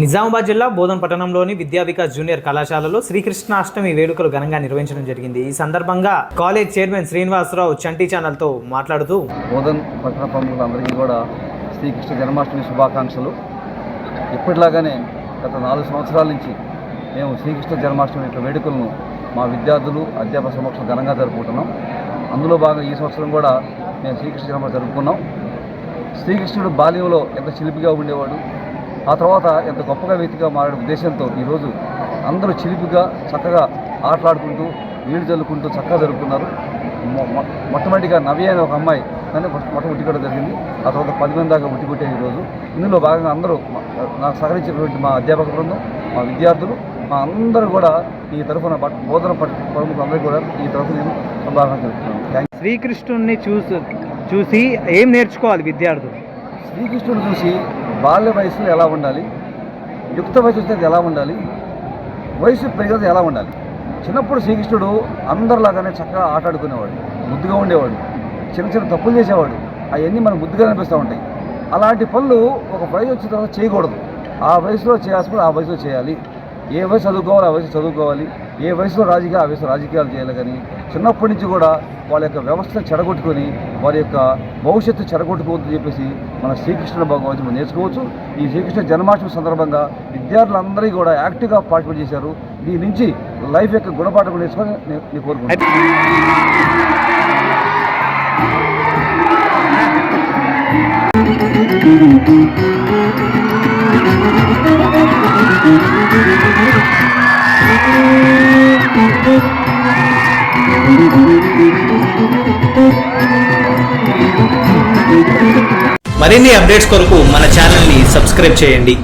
నిజామాబాద్ జిల్లా బోధన్ పట్టణంలోని విద్యా వికాస్ జూనియర్ కళాశాలలో శ్రీకృష్ణాష్టమి వేడుకలు ఘనంగా నిర్వహించడం జరిగింది. ఈ సందర్భంగా కాలేజ్ చైర్మన్ శ్రీనివాసరావు చంటి ఛానల్తో మాట్లాడుతూ బోధన్ పట్టణ ప్రముఖులందరికీ కూడా శ్రీకృష్ణ జన్మాష్టమి శుభాకాంక్షలు. ఇప్పటిలాగానే గత నాలుగు సంవత్సరాల నుంచి మేము శ్రీకృష్ణ జన్మాష్టమి యొక్క వేడుకలను మా విద్యార్థులు అధ్యాపక సమక్షం ఘనంగా జరుపుకుంటున్నాం. అందులో భాగంగా ఈ సంవత్సరం కూడా మేము శ్రీకృష్ణ జన్మ జరుపుకున్నాం. శ్రీకృష్ణుడు బాల్యంలో ఎంత చిలిపిగా ఉండేవాడు ఆ తర్వాత ఎంత గొప్పగా వ్యక్తిగా మారే ఉద్దేశంతో ఈరోజు అందరూ చిలిపిగా చక్కగా ఆటలాడుకుంటూ నీళ్ళు చల్లుకుంటూ చక్కగా జరుపుకున్నారు. మొట్టమొదటిగా నవ్య అనే ఒక అమ్మాయి కానీ ఫస్ట్ మొట్ట ఉట్టికొట్టడం జరిగింది. ఆ తర్వాత పది మంది దాకా ఉట్టికొట్టారు ఈరోజు. ఇందులో భాగంగా అందరూ నాకు సహకరించినటువంటి మా అధ్యాపక బృందం మా విద్యార్థులు మా అందరూ కూడా ఈ తరఫున బోధన ప్రముఖులందరూ కూడా ఈ తరఫున నేను సంభాషణ థ్యాంక్ శ్రీకృష్ణుడిని చూసి చూసి ఏం నేర్చుకోవాలి విద్యార్థులు? శ్రీకృష్ణుడు చూసి బాల్య వయసులో ఎలా ఉండాలి? యుక్త వయసు వచ్చేది ఎలా ఉండాలి? వయసు పెరిగేది ఎలా ఉండాలి? చిన్నప్పుడు శ్రీకృష్ణుడు అందరిలాగానే చక్కగా ఆటాడుకునేవాడు ముద్దుగా ఉండేవాడు చిన్న చిన్న తప్పులు చేసేవాడు అవన్నీ మనకు ముద్దుగా అనిపిస్తూ ఉంటాయి. అలాంటి పనులు ఒక వయసు వచ్చిన తర్వాత చేయకూడదు. ఆ వయసులో చేయాల్సిన ఆ వయసులో చేయాలి. ఏ వయసు చదువుకోవాలి ఆ వయసు చదువుకోవాలి. ఏ వయసులో రాజకీయ ఆ వయసు రాజకీయాలు చేయాలి కానీ చిన్నప్పటి నుంచి కూడా వాళ్ళ యొక్క వ్యవస్థను చెడగొట్టుకొని వారి యొక్క భవిష్యత్తు చెడగొట్టుకోవద్దని చెప్పేసి మన శ్రీకృష్ణుడు భగవంతు మనం నేర్చుకోవచ్చు. ఈ శ్రీకృష్ణ జన్మాష్టమి సందర్భంగా విద్యార్థులందరూ కూడా యాక్టివ్గా పార్టిసిపేట్ చేశారు. దీని నుంచి లైఫ్ యొక్క గుణపాఠం కూడా నేర్చుకొని నేను నేను కోరుకుంటున్నాను. మరిన్ని అప్డేట్స్ కొరకు మన ఛానల్ని సబ్స్క్రైబ్ చేయండి.